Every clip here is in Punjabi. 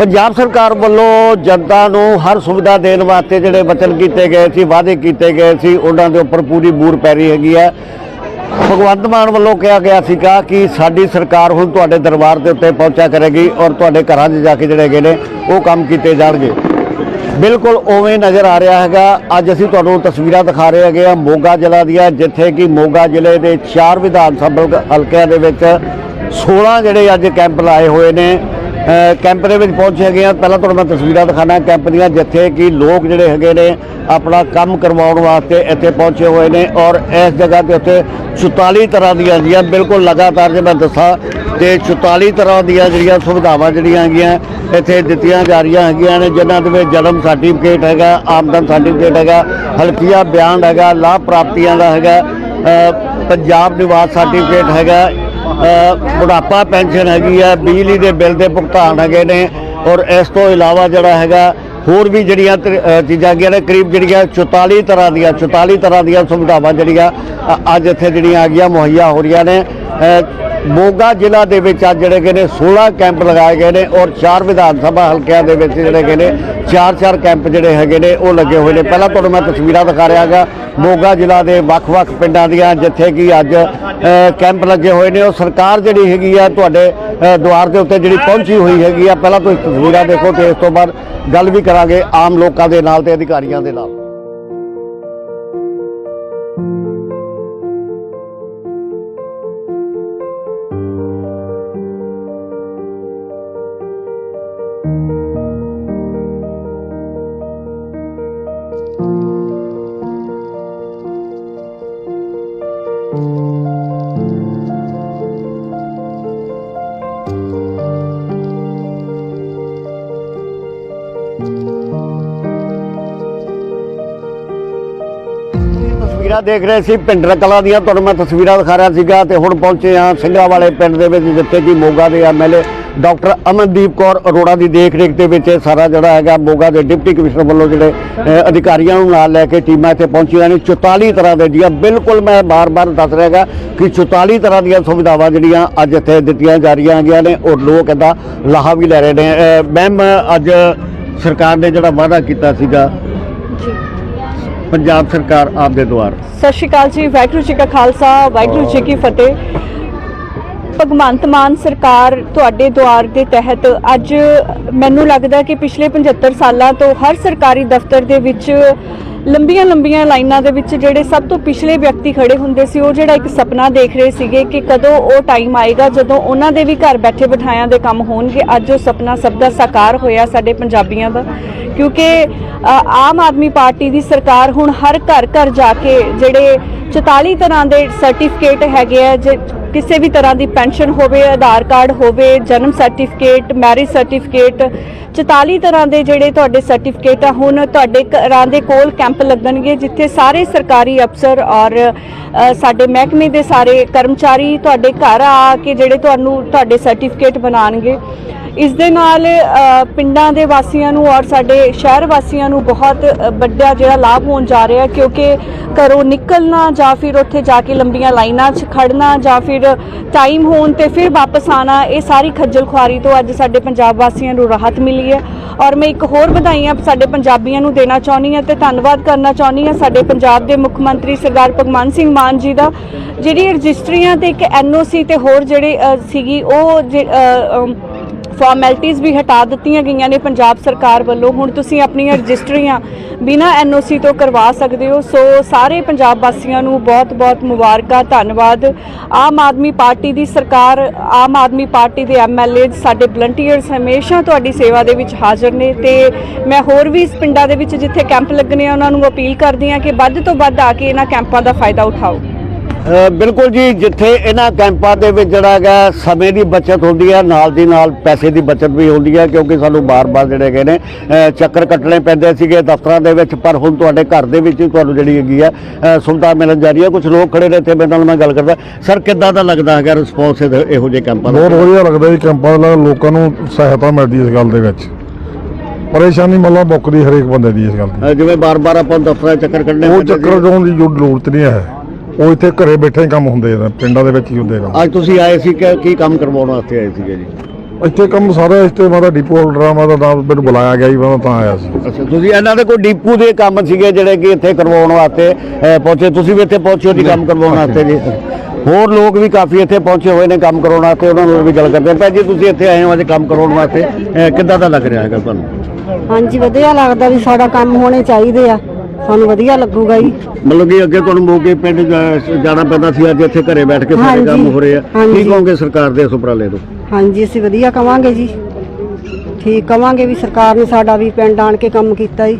ਪੰਜਾਬ ਸਰਕਾਰ ਵੱਲੋਂ ਜਨਤਾ ਨੂੰ ਹਰ ਸੁਵਿਧਾ ਦੇਣ ਵਾਸਤੇ ਜਿਹੜੇ ਵਚਨ ਕੀਤੇ ਗਏ ਸੀ, ਵਾਅਦੇ ਕੀਤੇ ਗਏ ਸੀ, ਉਹਨਾਂ ਦੇ ਉੱਪਰ ਪੂਰੀ ਬੂਰ ਪੈ ਰਹੀ ਹੈਗੀ ਹੈ। ਭਗਵੰਤ ਮਾਨ ਵੱਲੋਂ ਕਿਹਾ ਗਿਆ ਸੀਗਾ ਕਿ ਸਾਡੀ ਸਰਕਾਰ ਹੁਣ ਤੁਹਾਡੇ ਦਰਬਾਰ ਦੇ ਉੱਤੇ ਪਹੁੰਚਾ ਕਰੇਗੀ ਔਰ ਤੁਹਾਡੇ ਘਰਾਂ 'ਚ ਜਾ ਕੇ ਜਿਹੜੇ ਹੈਗੇ ਨੇ, ਉਹ ਕੰਮ ਕੀਤੇ ਜਾਣਗੇ। ਬਿਲਕੁਲ ਉਵੇਂ ਨਜ਼ਰ ਆ ਰਿਹਾ ਹੈਗਾ। ਅੱਜ ਅਸੀਂ ਤੁਹਾਨੂੰ ਤਸਵੀਰਾਂ ਦਿਖਾ ਰਹੇ ਹੈਗੇ ਆ ਮੋਗਾ ਜ਼ਿਲ੍ਹਾ ਦੀਆਂ, ਜਿੱਥੇ ਕਿ ਮੋਗਾ ਜ਼ਿਲ੍ਹੇ ਦੇ ਚਾਰ ਵਿਧਾਨ ਸਭਾ ਹਲਕਿਆਂ ਦੇ ਵਿੱਚ 16 ਜਿਹੜੇ ਅੱਜ ਕੈਂਪ ਲਾਏ ਹੋਏ ਨੇ। ਕੈਂਪ ਦੇ ਵਿੱਚ ਪਹੁੰਚੇ ਹੈਗੇ ਆ ਪਹਿਲਾਂ ਤੁਹਾਨੂੰ ਮੈਂ ਤਸਵੀਰਾਂ ਦਿਖਾਣਾ ਕੈਂਪ ਦੀਆਂ ਜਿੱਥੇ ਕਿ ਲੋਕ ਜਿਹੜੇ ਹੈਗੇ ਨੇ, ਆਪਣਾ ਕੰਮ ਕਰਵਾਉਣ ਵਾਸਤੇ ਇੱਥੇ ਪਹੁੰਚੇ ਹੋਏ ਨੇ ਔਰ ਇਸ ਜਗ੍ਹਾ ਤੇ ਉੱਤੇ 44 ਤਰ੍ਹਾਂ ਦੀਆਂ ਜਿਹੜੀਆਂ, ਬਿਲਕੁਲ ਲਗਾਤਾਰ ਜੇ ਮੈਂ ਦੱਸਾਂ, ਤੇ 44 ਤਰ੍ਹਾਂ ਦੀਆਂ ਜਿਹੜੀਆਂ ਸੁਵਿਧਾਵਾਂ ਜਿਹੜੀਆਂ ਹੈਗੀਆਂ, ਇੱਥੇ ਦਿੱਤੀਆਂ ਜਾ ਰਹੀਆਂ ਹੈਗੀਆਂ ਨੇ, ਜਿਨ੍ਹਾਂ ਦੇ ਵਿੱਚ ਜਨਮ ਸਰਟੀਫਿਕੇਟ ਹੈਗਾ, ਆਮਦਨ ਸਰਟੀਫਿਕੇਟ ਹੈਗਾ, ਹਲਕੀਆ ਬਿਆਨ ਹੈਗਾ, ਲਾਭ ਪ੍ਰਾਪਤੀਆਂ ਦਾ ਹੈਗਾ ਪੰਜਾਬ ਨਿਵਾਸ ਸਰਟੀਫਿਕੇਟ ਹੈਗਾ ਬੁਢਾਪਾ ਪੈਨਸ਼ਨ ਹੈਗੀ ਆ, ਬਿਜਲੀ ਦੇ ਬਿੱਲ ਦੇ ਭੁਗਤਾਨ ਹੈਗੇ ਨੇ ਔਰ ਇਸ ਤੋਂ ਇਲਾਵਾ ਜਿਹੜਾ ਹੈਗਾ, ਹੋਰ ਵੀ ਜਿਹੜੀਆਂ ਚੀਜ਼ਾਂ ਹੈਗੀਆਂ ਨੇ, ਕਰੀਬ ਜਿਹੜੀਆਂ 44 ਤਰ੍ਹਾਂ ਦੀਆਂ 44 ਤਰ੍ਹਾਂ ਦੀਆਂ ਸੁਵਿਧਾਵਾਂ ਜਿਹੜੀਆਂ ਅੱਜ ਇੱਥੇ ਜਿਹੜੀਆਂ ਆ ਗਈਆਂ, ਮੁਹੱਈਆ ਹੋ ਰਹੀਆਂ ਨੇ। ਮੋਗਾ ਜ਼ਿਲ੍ਹਾ ਦੇ ਵਿੱਚ ਅੱਜ ਜਿਹੜੇ ਕਿ ਨੇ 16 ਕੈਂਪ ਲਗਾਏ ਗਏ ਨੇ ਔਰ ਚਾਰ ਵਿਧਾਨ ਸਭਾ ਹਲਕਿਆਂ ਦੇ ਵਿੱਚ ਜਿਹੜੇ ਕਿ ਨੇ, ਚਾਰ ਚਾਰ ਕੈਂਪ ਜਿਹੜੇ ਹੈਗੇ ਨੇ ਉਹ ਲੱਗੇ ਹੋਏ ਨੇ। ਪਹਿਲਾਂ ਤੁਹਾਨੂੰ ਮੈਂ ਤਸਵੀਰਾਂ ਦਿਖਾ ਰਿਹਾ ਹੈਗਾ ਮੋਗਾ ਜ਼ਿਲ੍ਹਾ ਦੇ ਵੱਖ-ਵੱਖ ਪਿੰਡਾਂ ਦੀਆਂ, ਜਿੱਥੇ ਕਿ ਅੱਜ ਕੈਂਪ ਲੱਗੇ ਹੋਏ ਨੇ। ਉਹ ਸਰਕਾਰ ਜਿਹੜੀ ਹੈਗੀ ਆ, ਤੁਹਾਡੇ ਦੁਆਰ ਦੇ ਉੱਤੇ ਜਿਹੜੀ ਪਹੁੰਚੀ ਹੋਈ ਹੈਗੀ ਆ, ਪਹਿਲਾਂ ਤੁਸੀਂ ਤਸਵੀਰਾਂ ਦੇਖੋ ਤੇ ਇਸ ਤੋਂ ਬਾਅਦ ਗੱਲ ਵੀ ਕਰਾਂਗੇ ਆਮ ਲੋਕਾਂ ਦੇ ਨਾਲ ਤੇ ਅਧਿਕਾਰੀਆਂ ਦੇ ਨਾਲ। ਤਸਵੀਰਾਂ ਦੇਖ ਰਹੇ ਸੀ ਪਿੰਡਰ ਕਲਾਂ ਦੀਆਂ। ਤੁਹਾਨੂੰ ਮੈਂ ਤਸਵੀਰਾਂ ਦਿਖਾ ਰਿਹਾ ਸੀਗਾ ਤੇ ਹੁਣ ਪਹੁੰਚੇ ਹਾਂ ਸਿੰਘਾਂ ਵਾਲੇ ਪਿੰਡ ਦੇ ਵਿੱਚ, ਜਿੱਥੇ ਕਿ ਮੋਗਾ ਦੇ ਐਮਐਲਏ ਡਾਕਟਰ ਅਮਨਦੀਪ ਕੌਰ ਅਰੋੜਾ ਦੀ ਦੇਖ ਰੇਖ ਦੇ ਵਿੱਚ ਸਾਰਾ ਜਿਹੜਾ ਹੈਗਾ ਮੋਗਾ ਦੇ ਡਿਪਟੀ ਕਮਿਸ਼ਨਰ ਵੱਲੋਂ ਜਿਹੜੇ ਅਧਿਕਾਰੀਆਂ ਨੂੰ ਨਾਲ ਲੈ ਕੇ ਟੀਮਾਂ ਇੱਥੇ ਪਹੁੰਚੀਆਂ ਨੇ। 44 ਤਰ੍ਹਾਂ ਦੇ ਜਿਹੜੀਆਂ ਬਿਲਕੁਲ ਮੈਂ ਬਾਰ-ਬਾਰ ਦੱਸ ਰਿਹਾ ਹੈਗਾ ਕਿ 44 ਤਰ੍ਹਾਂ ਦੀਆਂ ਸੁਵਿਧਾਵਾਂ ਜਿਹੜੀਆਂ ਅੱਜ ਇੱਥੇ ਦਿੱਤੀਆਂ ਜਾ ਰਹੀਆਂ ਹੈਗੀਆਂ ਨੇ, ਔਰ ਲੋਕ ਇਹਦਾ ਲਾਹਾ ਵੀ ਲੈ ਰਹੇ ਨੇ। ਮੈਮ, ਅੱਜ ਸਰਕਾਰ ਨੇ ਜਿਹੜਾ ਵਾਅਦਾ ਕੀਤਾ ਸੀਗਾ ਪੰਜਾਬ ਸਰਕਾਰ ਆਪ ਦੇ ਦੁਆਰ। ਸਤਿ ਸ਼੍ਰੀ ਅਕਾਲ ਜੀ, ਵਾਹਿਗੁਰੂ ਜੀ ਕਾ ਖਾਲਸਾ, ਵਾਹਿਗੁਰੂ ਜੀ ਕੀ ਫਤਿਹ। ਭਗਵੰਤ ਮਾਨ ਸਰਕਾਰ ਤੁਹਾਡੇ ਦੁਆਰ ਦੇ ਤਹਿਤ ਅੱਜ ਮੈਨੂੰ ਲੱਗਦਾ ਕਿ ਪਿਛਲੇ 75 ਸਾਲਾਂ ਤੋਂ ਹਰ ਸਰਕਾਰੀ ਦਫ਼ਤਰ ਦੇ ਵਿੱਚ ਲੰਬੀਆਂ ਲੰਬੀਆਂ ਲਾਈਨਾਂ ਦੇ ਵਿੱਚ ਜਿਹੜੇ ਸਭ ਤੋਂ ਪਿਛਲੇ ਵਿਅਕਤੀ ਖੜੇ ਹੁੰਦੇ ਸੀ, ਉਹ ਜਿਹੜਾ ਇੱਕ ਸੁਪਨਾ ਦੇਖ ਰਹੇ ਸੀਗੇ ਕਿ ਕਦੋਂ ਉਹ ਟਾਈਮ ਆਏਗਾ, ਜਦੋਂ ਉਹਨਾਂ ਦੇ ਵੀ ਘਰ ਬੈਠੇ ਬਿਠਾਇਆਂ ਦੇ ਕੰਮ ਹੋਣਗੇ, ਅੱਜ ਉਹ ਸੁਪਨਾ ਸਭ ਦਾ ਸਾਕਾਰ ਹੋਇਆ ਸਾਡੇ ਪੰਜਾਬੀਆਂ ਦਾ। ਕਿਉਂਕਿ ਆਮ ਆਦਮੀ ਪਾਰਟੀ ਦੀ ਸਰਕਾਰ ਹੁਣ ਹਰ ਘਰ ਘਰ ਜਾ ਕੇ ਜਿਹੜੇ 44 ਤਰ੍ਹਾਂ ਦੇ ਸਰਟੀਫਿਕੇਟ ਹੈਗੇ ਆ, ਜੇ ਕਿਸੇ ਵੀ ਤਰ੍ਹਾਂ ਦੀ ਪੈਨਸ਼ਨ ਹੋਵੇ, ਆਧਾਰ ਕਾਰਡ ਹੋਵੇ, ਜਨਮ ਸਰਟੀਫਿਕੇਟ ਮੈਰਿਜ ਸਰਟੀਫਿਕੇਟ 44 ਤਰ੍ਹਾਂ ਦੇ ਜਿਹੜੇ ਤੁਹਾਡੇ ਸਰਟੀਫਿਕੇਟ ਆ, ਹੁਣ ਤੁਹਾਡੇ ਘਰਾਂ ਦੇ ਕੋਲ ਕੈਂਪ ਲੱਗਣਗੇ, ਜਿੱਥੇ ਸਾਰੇ ਸਰਕਾਰੀ ਅਫਸਰ ਔਰ ਸਾਡੇ ਮਹਿਕਮੇ ਦੇ ਸਾਰੇ ਕਰਮਚਾਰੀ ਤੁਹਾਡੇ ਘਰ ਆ ਕੇ ਜਿਹੜੇ ਤੁਹਾਨੂੰ ਤੁਹਾਡੇ ਸਰਟੀਫਿਕੇਟ ਬਣਾਉਣਗੇ। ਇਸ ਦੇ ਨਾਲ ਪਿੰਡਾਂ ਦੇ ਵਾਸੀਆਂ ਨੂੰ ਔਰ ਸਾਡੇ ਸ਼ਹਿਰ ਵਾਸੀਆਂ ਨੂੰ ਬਹੁਤ ਵੱਡਾ ਜਿਹੜਾ ਲਾਭ ਹੋਣ ਜਾ ਰਿਹਾ ਕਿਉਂਕਿ ਘਰੋਂ ਨਿਕਲਣਾ ਜਾਂ ਫਿਰ ਉੱਥੇ ਜਾ ਕੇ ਲੰਬੀਆਂ ਲਾਈਨਾਂ 'ਚ ਖੜਨਾ ਜਾਂ ਫਿਰ ਟਾਈਮ ਹੋਣ ਤੇ ਫਿਰ ਵਾਪਸ ਆਣਾ ਇਹ ਸਾਰੀ ਖੱਜਲ ਖੁਆਰੀ ਤੋਂ ਅੱਜ ਸਾਡੇ ਪੰਜਾਬ ਵਾਸੀਆਂ ਨੂੰ ਰਾਹਤ ਮਿਲੀ ਹੈ। ਔਰ ਮੈਂ ਇੱਕ ਹੋਰ ਵਧਾਈਆਂ ਸਾਡੇ ਪੰਜਾਬੀਆਂ ਨੂੰ ਦੇਣਾ ਚਾਹੁੰਦੀ ਹਾਂ ਤੇ ਧੰਨਵਾਦ ਕਰਨਾ ਚਾਹੁੰਦੀ ਹਾਂ ਸਾਡੇ ਪੰਜਾਬ ਦੇ ਮੁੱਖ ਮੰਤਰੀ ਸਰਦਾਰ ਭਗਵੰਤ ਸਿੰਘ ਮਾਨ ਜੀ ਦਾ ਜਿਹੜੀ ਰਜਿਸਟਰੀਆਂ ਤੇ ਇੱਕ ਐਨਓਸੀ ਤੇ ਹੋਰ ਜਿਹੜੇ ਸੀਗੀ, ਉਹ ਜੇ- ਫਾਰਮੈਲਿਟੀਆਂ ਵੀ ਹਟਾ ਦਿੱਤੀਆਂ ਗਈਆਂ ਨੇ ਪੰਜਾਬ ਸਰਕਾਰ ਵੱਲੋਂ। ਹੁਣ ਤੁਸੀਂ ਆਪਣੀਆਂ ਰਜਿਸਟਰੀਆਂ ਬਿਨਾਂ ਐਨਓਸੀ ਤੋਂ ਕਰਵਾ ਸਕਦੇ ਹੋ। ਸੋ ਸਾਰੇ ਪੰਜਾਬ ਵਾਸੀਆਂ ਨੂੰ ਬਹੁਤ-ਬਹੁਤ ਮੁਬਾਰਕਾਂ, ਧੰਨਵਾਦ। ਆਮ ਆਦਮੀ ਪਾਰਟੀ ਦੀ ਸਰਕਾਰ, ਆਮ ਆਦਮੀ ਪਾਰਟੀ ਦੇ ਐਮਐਲਏ ਸਾਡੇ ਵਲੰਟੀਅਰਸ ਹਮੇਸ਼ਾ ਤੁਹਾਡੀ ਸੇਵਾ ਦੇ ਵਿੱਚ ਹਾਜ਼ਰ ਨੇ ਤੇ ਮੈਂ ਹੋਰ ਵੀ ਇਸ ਪਿੰਡਾਂ ਦੇ ਵਿੱਚ ਜਿੱਥੇ ਕੈਂਪ ਲੱਗਣੇ ਆ, ਉਹਨਾਂ ਨੂੰ ਅਪੀਲ ਕਰਦੀ ਹਾਂ ਕਿ ਵੱਧ ਤੋਂ ਵੱਧ ਆ ਕੇ ਇਹਨਾਂ ਕੈਂਪਾਂ ਦਾ ਫਾਇਦਾ ਉਠਾਓ। ਬਿਲਕੁਲ ਜੀ ਜਿੱਥੇ ਇਹਨਾਂ ਕੈਂਪਾਂ ਦੇ ਵਿੱਚ ਜਿਹੜਾ ਹੈਗਾ ਸਮੇਂ ਦੀ ਬਚਤ ਹੁੰਦੀ ਹੈ ਨਾਲ ਦੀ ਨਾਲ ਪੈਸੇ ਦੀ ਬਚਤ ਵੀ ਹੁੰਦੀ ਹੈ ਕਿਉਂਕਿ ਸਾਨੂੰ ਬਾਰ-ਬਾਰ ਜਿਹੜੇ ਹੈਗੇ ਨੇ ਚੱਕਰ ਕੱਟਣੇ ਪੈਂਦੇ ਸੀਗੇ ਦਫ਼ਤਰਾਂ ਦੇ ਵਿੱਚ ਪਰ ਹੁਣ ਤੁਹਾਡੇ ਘਰ ਦੇ ਵਿੱਚ ਹੀ ਤੁਹਾਨੂੰ ਜਿਹੜੀ ਹੈਗੀ ਆ ਅ, ਸੁਵਿਧਾ ਮਿਲਣ ਜਾ ਰਹੀ ਹੈ। ਕੁਝ ਲੋਕ ਖੜੇ ਨੇ ਇੱਥੇ ਮੇਰੇ ਨਾਲ ਮੈਂ ਗੱਲ ਕਰਦਾ। ਸਰ ਕਿੱਦਾਂ ਦਾ ਲੱਗਦਾ ਹੈਗਾ ਰਿਸਪੌਂਸ ਇਹੋ ਜਿਹੇ ਕੈਂਪਾਂ ਦਾ? ਬਹੁਤ ਵਧੀਆ ਲੱਗਦਾ ਜੀ ਕੈਂਪਾਂ ਦਾ ਲੋਕਾਂ ਨੂੰ ਸਹਾਇਤਾ ਮਿਲਦੀ ਇਸ ਗੱਲ ਦੇ ਵਿੱਚ। ਪਰੇਸ਼ਾਨੀ ਮਤਲਬ ਮੁੱਕਦੀ ਹਰੇਕ ਬੰਦੇ ਦੀ ਇਸ ਗੱਲ ਦੀ। ਜਿਵੇਂ ਬਾਰ-ਬਾਰ ਆਪਾਂ ਦਫ਼ਤਰਾਂ ਚੱਕਰ ਕੱਢਣੇ ਉਹ ਚੱਕਰ ਸੀ। ਲਾਉਣ ਦੀ ਜੋ ਜ਼ਰੂਰਤ ਨਹੀਂ ਹੈ। ਉਹ ਇੱਥੇ ਘਰੇ ਬੈਠੇ ਹੀ ਕੰਮ ਹੁੰਦੇ ਆ ਪਿੰਡਾਂ ਦੇ ਵਿੱਚ ਹੀ ਹੁੰਦੇ ਆ ਕੰਮ। ਅੱਜ ਤੁਸੀਂ ਆਏ ਸੀ ਕਿ ਕੀ ਕੰਮ ਕਰਵਾਉਣ ਵਾਸਤੇ ਆਏ ਸੀਗੇ ਜੀ? ਇੱਥੇ ਕੰਮ ਸਾਰਾ ਇਸ ਤੇ ਮਾਦਾ ਡਿਪੋ ਹੋਲਡਰ ਮਾਦਾ ਨਾਮ ਮੈਨੂੰ ਬੁਲਾਇਆ ਗਿਆ ਜੀ ਮੈਂ ਤਾਂ ਆਇਆ ਸੀ। ਅੱਛਾ ਤੁਸੀਂ ਇਹਨਾਂ ਦੇ ਕੋਈ ਡੀਪੂ ਦੇ ਕੰਮ ਸੀਗੇ ਜਿਹੜੇ ਕਿ ਇੱਥੇ ਕਰਵਾਉਣ ਵਾਸਤੇ ਪਹੁੰਚੇ। ਤੁਸੀਂ ਵੀ ਇੱਥੇ ਪਹੁੰਚੇ ਹੋ ਜੀ ਕੰਮ ਕਰਵਾਉਣ ਵਾਸਤੇ ਜੀ? ਹੋਰ ਲੋਕ ਵੀ ਕਾਫੀ ਇੱਥੇ ਪਹੁੰਚੇ ਹੋਏ ਨੇ ਕੰਮ ਕਰਾਉਣ ਵਾਸਤੇ ਉਹਨਾਂ ਨਾਲ ਵੀ ਗੱਲ ਕਰਦੇ ਭੈਣ ਜੀ ਤੁਸੀਂ ਇੱਥੇ ਆਏ ਹੋ ਅੱਜ ਕੰਮ ਕਰਾਉਣ ਵਾਸਤੇ ਕਿੱਦਾਂ ਦਾ ਲੱਗ ਰਿਹਾ ਹੈਗਾ ਤੁਹਾਨੂੰ? ਹਾਂਜੀ ਵਧੀਆ ਲੱਗਦਾ ਵੀ ਸਾਡਾ ਕੰਮ ਹੋਣੇ ਚਾਹੀਦੇ ਆ। ਸਾਨੂੰ ਵਧੀਆ ਲੱਗੂਗਾ ਜੀ। ਮਤਲਬ ਕਿ ਅੱਗੇ ਤੁਹਾਨੂੰ ਮੋਗੇ ਪਿੰਡ ਜਾ- ਜਾਣਾ ਪੈਂਦਾ ਸੀ ਅੱਜ ਇੱਥੇ ਘਰੇ ਬੈਠ ਕੇ ਸਾਰੇ ਹਾਂਜੀ, ਕੰਮ ਹੋ ਰਹੇ ਆ। ਹਾਂਜੀ। ਕੀ ਕਹੋਗੇ ਸਰਕਾਰ ਦੇ ਇਸ ਉਪਰਾਲੇ ਤੋਂ? ਹਾਂਜੀ ਅਸੀਂ ਵਧੀਆ ਕਵਾਂਗੇ ਜੀ। ਠੀਕ ਕਵਾਂਗੇ ਵੀ ਸਰਕਾਰ ਨੇ ਸਾਡਾ ਵੀ ਪਿੰਡ ਆਣ ਕੇ ਕੰਮ ਕੀਤਾ ਜੀ।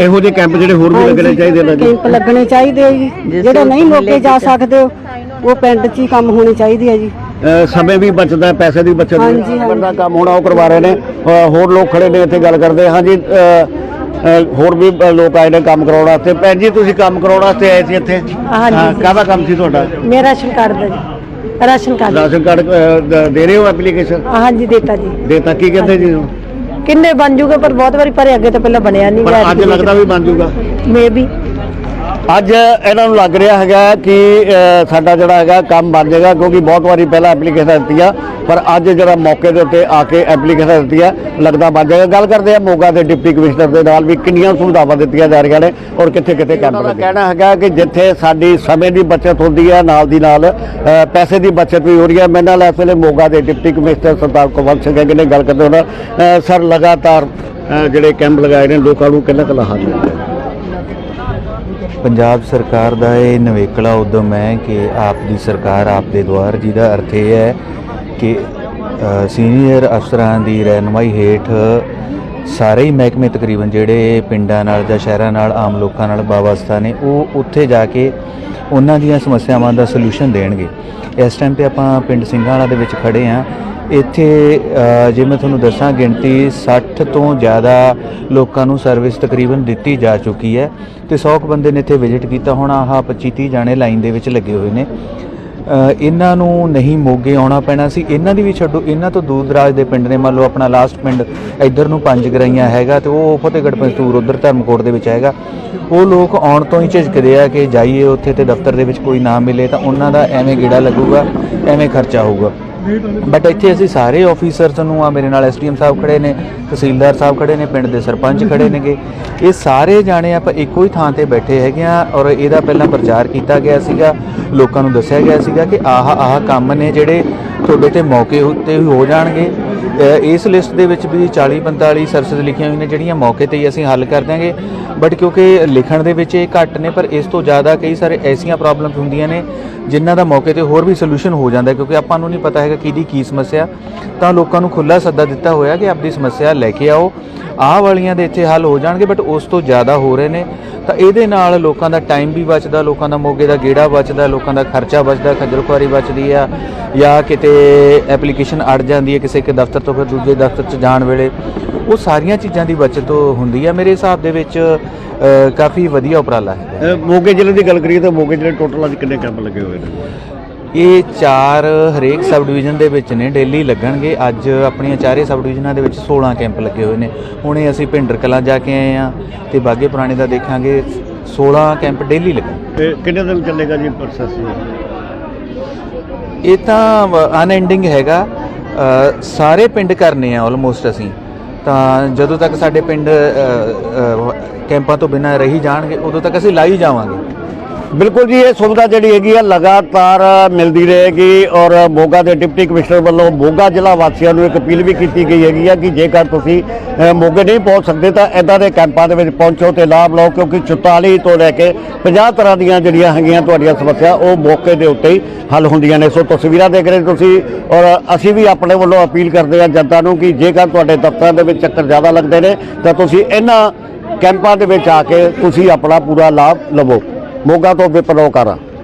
ਇਹੋ ਜਿਹੇ ਕੈਂਪ ਜਿਹੜੇ ਹੋਰ ਵੀ ਲੱਗਣੇ ਹਾਂਜੀ, ਚਾਹੀਦੇ ਨੇ ਜੀ ਕੈਂਪ ਲੱਗਣੇ ਚਾਹੀਦੇ ਆ ਜੀ। ਜਿਹੜੇ ਨਹੀਂ ਮੌਕੇ ਜਾ ਸਕਦੇ ਉਹ ਪਿੰਡ 'ਚ ਹੀ ਕੰਮ ਹੋਣੇ ਚਾਹੀਦੇ ਆ ਜੀ। ਸਮੇਂ ਵੀ ਬਚਦਾ ਹੈ, ਪੈਸੇ ਦੀ ਬਚਤ ਹਾਂਜੀ, ਵੀ ਹਾਂਜੀ। ਦਾ ਕੰਮ ਹੋਣਾ ਉਹ ਕਰਵਾ ਰਹੇ ਨੇ। ਹੋਰ ਲੋਕ ਖੜੇ ਨੇ ਇੱਥੇ ਗੱਲ ਕਰਦੇ ਹਾਂ ਜੀ ਹੋਰ ਵੀ ਲੋਕ ਆਏ ਨੇ ਕੰਮ ਕਰਾਉਣ ਵਾਸਤੇ। ਭੈਣ ਜੀ ਤੁਸੀਂ ਕੰਮ ਕਰਾਉਣ ਵਾਸਤੇ ਆਏ ਸੀ ਇੱਥੇ? ਹਾਂਜੀ। ਕਾਹਦਾ ਕੰਮ ਸੀ ਤੁਹਾਡਾ? ਮੇਰਾ ਰਾਸ਼ਨ ਕਾਰਡ ਦਾ ਜੀ। Ration card. ਰਾਸ਼ਨ ਕਾਰਡ ਅਹ, ਦ- ਦੇ ਰਹੇ ਹੋ ਐਪਲੀਕੇਸ਼ਨ? ਹਾਂਜੀ ਦਿੱਤਾ ਜੀ। ਦੇਤਾ। ਕੀ ਕਹਿੰਦੇ ਜੀ ਕਿੰਨੇ ਬਣ ਜੂਗੇ ਪਰ ਬਹੁਤ ਵਾਰੀ ਭਰੇ ਅੱਗੇ ਤਾਂ ਪਹਿਲਾਂ ਬਣਿਆ ਨਹੀਂ ਪਰ ਅੱਜ ਲੱਗਦਾ ਵੀ ਬਣ ਜਾਊਗਾ ਮੇ ਵੀ ਅੱਜ ਇਹਨਾਂ ਨੂੰ ਲੱਗ ਰਿਹਾ ਹੈਗਾ ਕਿ ਸਾਡਾ ਜਿਹੜਾ ਹੈਗਾ ਕੰਮ ਬਣ ਜਾਏਗਾ ਕਿਉਂਕਿ ਬਹੁਤ ਵਾਰੀ ਪਹਿਲਾਂ ਐਪਲੀਕੇਸ਼ਨ ਦਿੱਤੀਆਂ ਪਰ ਅੱਜ ਜਿਹੜਾ ਮੌਕੇ ਦੇ ਉੱਤੇ ਆ ਕੇ ਐਪਲੀਕੇਸ਼ਨ ਦਿੱਤੀਆਂ ਲੱਗਦਾ ਬਣ ਜਾਏਗਾ। ਗੱਲ ਕਰਦੇ ਆ ਮੋਗਾ ਦੇ ਡਿਪਟੀ ਕਮਿਸ਼ਨਰ ਦੇ ਨਾਲ ਵੀ ਕਿੰਨੀਆਂ ਸੁਵਿਧਾਵਾਂ ਦਿੱਤੀਆਂ ਜਾ ਰਹੀਆਂ ਨੇ ਔਰ ਕਿੱਥੇ ਕਿੱਥੇ ਕੈਂਪ ਦਾ ਕਹਿਣਾ ਹੈਗਾ ਕਿ ਜਿੱਥੇ ਸਾਡੀ ਸਮੇਂ ਦੀ ਬਚਤ ਹੁੰਦੀ ਹੈ ਨਾਲ ਦੀ ਨਾਲ ਪੈਸੇ ਦੀ ਬਚਤ ਵੀ ਹੋ ਰਹੀ ਹੈ। ਮੇਰੇ ਨਾਲ ਇਸ ਵੇਲੇ ਮੋਗਾ ਦੇ ਡਿਪਟੀ ਕਮਿਸ਼ਨਰ ਸਰਦਾਰ ਕੁਲਵੰਤ ਸਿੰਘ ਹੈਗੇ ਨੇ ਗੱਲ ਕਰਦੇ ਅ, ਸਰ ਲਗਾਤਾਰ ਜਿਹੜੇ ਕੈਂਪ ਲਗਾਏ ਨੇ ਲੋਕਾਂ ਨੂੰ ਕਿੰਨਾ ਕੁ ਲਾਹਾ ਮਿਲ ਰਿਹਾ ਹੈ ਪੰਜਾਬ ਸਰਕਾਰ ਦਾ ਇਹ ਨਵੇਕਲਾ ਉਦਮ ਹੈ ਕਿ ਆਪ ਦੀ ਸਰਕਾਰ ਆਪ ਦੇ ਦੁਆਰ ਜਿਹਦਾ ਅਰਥ ਇਹ ਹੈ ਕਿ ਸੀਨੀਅਰ ਅਫਸਰਾਂ ਦੀ ਰਹਿਨਮਾਈ ਹੇਠ ਸਾਰੇ ਹੀ ਮਹਿਕਮੇ ਤਕਰੀਬਨ ਜਿਹੜੇ ਪਿੰਡਾਂ ਨਾਲ ਜਾਂ ਸ਼ਹਿਰਾਂ ਨਾਲ ਆਮ ਲੋਕਾਂ ਨਾਲ ਵਾਬਸਤਾ ਨੇ, ਉਹ ਉੱਥੇ ਜਾ ਕੇ ਉਹਨਾਂ ਦੀਆਂ ਸਮੱਸਿਆਵਾਂ ਦਾ ਸੋਲੂਸ਼ਨ ਦੇਣਗੇ। ਇਸ ਟਾਈਮ ਤੇ ਆਪਾਂ ਪਿੰਡ ਸਿੰਘਾਂ ਵਾਲਾ ਦੇ ਵਿੱਚ ਖੜੇ ਹਾਂ। ਇੱਥੇ ਜੇ ਮੈਂ ਤੁਹਾਨੂੰ ਦੱਸਾਂ, ਗਿਣਤੀ 60 ਤੋਂ ਜ਼ਿਆਦਾ ਲੋਕਾਂ ਨੂੰ ਸਰਵਿਸ ਤਕਰੀਬਨ ਦਿੱਤੀ ਜਾ ਚੁੱਕੀ ਹੈ ਤੇ 100 ਕੁ ਬੰਦੇ ਨੇ ਇੱਥੇ ਵਿਜ਼ਿਟ ਕੀਤਾ। ਹੁਣ ਆਹ 25 30 ਜਾਣੇ ਲਾਈਨ ਦੇ ਵਿੱਚ ਲੱਗੇ ਹੋਏ ਨੇ। ਇਹਨਾਂ ਨੂੰ ਨਹੀਂ ਮੋਗੇ ਆਉਣਾ ਪੈਣਾ ਸੀ। ਇਹਨਾਂ ਦੀ ਵੀ ਛੱਡੋ, ਇਹਨਾਂ ਤੋਂ ਦੂਰ ਦਰਾਜ ਦੇ ਪਿੰਡ ਨੇ। ਮੰਨ ਲਓ ਆਪਣਾ ਲਾਸਟ ਪਿੰਡ ਇੱਧਰ ਨੂੰ ਪੰਜ ਗਰਾਈਆਂ ਹੈਗਾ ਤੇ ਉਹ ਫਤਿਹਗੜ੍ਹ ਪੰਜਤੂਰ ਉਧਰ ਧਰਮਕੋਟ ਦੇ ਵਿੱਚ ਹੈਗਾ। ਉਹ ਲੋਕ ਆਉਣ ਤੋਂ ਹੀ ਝਿਜਕਦੇ ਆ ਕਿ ਜਾਈਏ ਉੱਥੇ ਤੇ ਦਫ਼ਤਰ ਦੇ ਵਿੱਚ ਕੋਈ ਨਾ ਮਿਲੇ ਤਾਂ ਉਹਨਾਂ ਦਾ ਐਵੇਂ ਗੇੜਾ ਲੱਗੂਗਾ, ਐਵੇਂ ਖਰਚਾ ਹੋਊਗਾ। ਬਟ ਇੱਥੇ ਅਸੀਂ ਸਾਰੇ ਆਫੀਸਰਸ ਨੂੰ, ਆ ਮੇਰੇ ਨਾਲ ਐਸਡੀਐਮ ਸਾਹਿਬ ਖੜੇ ਨੇ, ਤਹਿਸੀਲਦਾਰ ਸਾਹਿਬ ਖੜੇ ਨੇ, ਪਿੰਡ ਦੇ ਸਰਪੰਚ ਖੜੇ ਨੇਗੇ। ਇਹ ਸਾਰੇ ਜਾਣੇ ਆਪਾਂ ਇੱਕੋ ਹੀ ਥਾਂ ਤੇ ਬੈਠੇ ਹੈਗੇ ਆ ਔਰ ਇਹਦਾ ਪਹਿਲਾਂ ਪ੍ਰਚਾਰ ਕੀਤਾ ਗਿਆ ਸੀਗਾ। ਲੋਕਾਂ ਨੂੰ ਦੱਸਿਆ ਗਿਆ ਸੀਗਾ ਕਿ ਆਹ ਆਹ ਕੰਮ ਨੇ ਜਿਹੜੇ ਤੁਹਾਡੇ ਤੇ ਮੌਕੇ ਉੱਤੇ ਵੀ ਹੋ ਜਾਣਗੇ। ਇਸ ਲਿਸਟ ਦੇ ਵਿੱਚ ਵੀ 40 45 ਸਰਵਿਸ ਲਿਖੀਆਂ ਹੋਈਆਂ ਨੇ, ਜਿਹੜੀਆਂ ਮੌਕੇ ਤੇ ਹੀ ਅਸੀਂ ਹੱਲ ਕਰ ਦਿਆਂਗੇ। ਬਟ ਕਿਉਂਕਿ ਲਿਖਣ ਦੇ ਵਿੱਚ ਇਹ ਘੱਟ ਨੇ, ਪਰ ਇਸ ਤੋਂ ਜ਼ਿਆਦਾ ਕਈ ਸਾਰੇ ਐਸੀਆਂ ਪ੍ਰੋਬਲਮਸ ਹੁੰਦੀਆਂ ਨੇ, ਜਿਨ੍ਹਾਂ ਦਾ ਮੌਕੇ ਤੇ ਹੋਰ ਵੀ ਸੋਲੂਸ਼ਨ ਹੋ ਜਾਂਦਾ ਕਿਉਂਕਿ ਆਪਾਂ ਨੂੰ ਨਹੀਂ ਪਤਾ ਹੈਗਾ ਕਿਹਦੀ ਕੀ ਸਮੱਸਿਆ। ਤਾਂ ਲੋਕਾਂ ਨੂੰ ਖੁੱਲਾ ਸੱਦਾ ਦਿੱਤਾ ਹੋਇਆ ਕਿ ਆਪਣੀ ਸਮੱਸਿਆ ਲੈ ਕੇ ਆਓ। ਆਹ ਵਾਲੀਆਂ ਦੇ ਇੱਥੇ ਹੱਲ ਹੋ ਜਾਣਗੇ ਬਟ ਉਸ ਤੋਂ ਜ਼ਿਆਦਾ ਹੋ ਰਹੇ ਨੇ। ਤਾਂ ਇਹਦੇ ਨਾਲ ਲੋਕਾਂ ਦਾ ਟਾਈਮ ਵੀ ਬਚਦਾ, ਲੋਕਾਂ ਦਾ ਮੋਗੇ ਦਾ ਗੇੜਾ ਬਚਦਾ, ਲੋਕਾਂ ਦਾ ਖਰਚਾ ਬਚਦਾ, ਖੱਜਲ ਖੁਆਰੀ ਬਚਦੀ ਆ, ਜਾਂ ਕਿਤੇ ਐਪਲੀਕੇਸ਼ਨ ਅੜ ਜਾਂਦੀ ਹੈ ਕਿਸੇ ਇੱਕ ਦਫ਼ਤਰ ਤੋਂ ਫਿਰ ਦੂਜੇ ਦਫ਼ਤਰ 'ਚ ਜਾਣ ਵੇਲੇ। ਉਹ ਸਾਰੀਆਂ ਚੀਜ਼ਾਂ ਦੀ ਬਚਤ ਹੁੰਦੀ ਆ। ਮੇਰੇ ਹਿਸਾਬ ਦੇ ਵਿੱਚ ਕਾਫੀ ਵਧੀਆ ਉਪਰਾਲਾ ਹੈ। ਮੋਗੇ ਜ਼ਿਲ੍ਹੇ ਦੀ ਗੱਲ ਕਰੀਏ ਤਾਂ ਮੋਗੇ ਜ਼ਿਲ੍ਹੇ ਟੋਟਲ ਅੱਜ ਕਿੰਨੇ ਕੈਂਪ ਲੱਗੇ ਹੋਏ ਨੇ? ਇਹ ਚਾਰ ਹਰੇਕ ਸਬ ਡਿਵੀਜ਼ਨ ਦੇ ਵਿੱਚ ਨੇ ਡੇਲੀ ਲੱਗਣਗੇ। ਅੱਜ ਆਪਣੀਆਂ ਚਾਰੇ ਸਬ ਡਿਵੀਜ਼ਨਾਂ ਦੇ ਵਿੱਚ 16 ਕੈਂਪ ਲੱਗੇ ਹੋਏ ਨੇ। ਹੁਣੇ ਅਸੀਂ ਭਿੰਡਰ ਕਲਾਂ ਜਾ ਕੇ ਆਏ ਆ ਤੇ ਬਾਗੇ ਪੁਰਾਣੇ ਦਾ ਦੇਖਾਂਗੇ 16 ਕੈਂਪ ਡੇਲੀ ਲੱਗਣਗੇ। ਤੇ ਕਿੰਨੇ ਦਿਨ ਚੱਲੇਗਾ ਜੀ ਪ੍ਰੋਸੈਸ ਇਹ ਤਾਂ ਅਨਐਂਡਿੰਗ ਹੈਗਾ। ਸਾਰੇ ਪਿੰਡ ਕਰਨੇ ਆ ਆਲਮੋਸਟ ਅਸੀਂ। ਤਾਂ ਜਦੋਂ ਤੱਕ ਸਾਡੇ ਪਿੰਡ ਕੈਂਪਾਂ ਤੋਂ ਬਿਨਾਂ ਰਹੀ ਜਾਣਗੇ ਉਦੋਂ ਤੱਕ ਅਸੀਂ ਲਾਈ ਜਾਵਾਂਗੇ। ਬਿਲਕੁਲ ਜੀ, ਇਹ ਸੁਵਿਧਾ ਜਿਹੜੀ ਹੈਗੀ ਆ, ਲਗਾਤਾਰ ਮਿਲਦੀ ਰਹੇਗੀ ਔਰ ਮੋਗਾ ਦੇ ਡਿਪਟੀ ਕਮਿਸ਼ਨਰ ਵੱਲੋਂ ਮੋਗਾ ਜ਼ਿਲ੍ਹਾ ਵਾਸੀਆਂ ਨੂੰ ਇੱਕ ਅਪੀਲ ਵੀ ਕੀਤੀ ਗਈ ਹੈਗੀ ਆ ਕਿ ਜੇਕਰ ਤੁਸੀਂ ਮੋਗੇ ਨਹੀਂ ਪਹੁੰਚ ਸਕਦੇ ਤਾਂ ਇਦਾਂ ਦੇ ਕੈਂਪਾਂ ਦੇ ਵਿੱਚ ਪਹੁੰਚੋ ਤੇ ਲਾਭ ਲਓ, ਕਿਉਂਕਿ 44 ਤੋਂ ਲੈ ਕੇ 50 ਤਰ੍ਹਾਂ ਦੀਆਂ ਜਿਹੜੀਆਂ ਹੈਗੀਆਂ ਤੁਹਾਡੀਆਂ ਸਮੱਸਿਆ ਉਹ ਮੌਕੇ ਦੇ ਉੱਤੇ ਹੀ ਹੱਲ ਹੁੰਦੀਆਂ ਨੇ। ਸੋ ਤਸਵੀਰਾਂ ਦੇਖ ਰਹੇ ਤੁਸੀਂ ਔਰ ਅਸੀਂ ਵੀ ਆਪਣੇ ਵੱਲੋਂ ਅਪੀਲ ਕਰਦੇ ਹਾਂ ਜਨਤਾ ਨੂੰ ਕਿ ਜੇਕਰ ਤੁਹਾਡੇ ਦਫ਼ਤਰਾਂ ਦੇ ਵਿੱਚ ਚੱਕਰ ਜ਼ਿਆਦਾ ਲੱਗਦੇ ਨੇ ਤਾਂ ਤੁਸੀਂ ਇਹਨਾਂ ਕੈਂਪਾਂ ਦੇ ਵਿੱਚ ਆ ਕੇ ਤੁਸੀਂ ਆਪਣਾ ਪੂਰਾ ਲਾਭ ਲਵੋ। ਮੋਗਾ ਤੋਂ ਵਿਪਲੋ ਕਰਾਂ।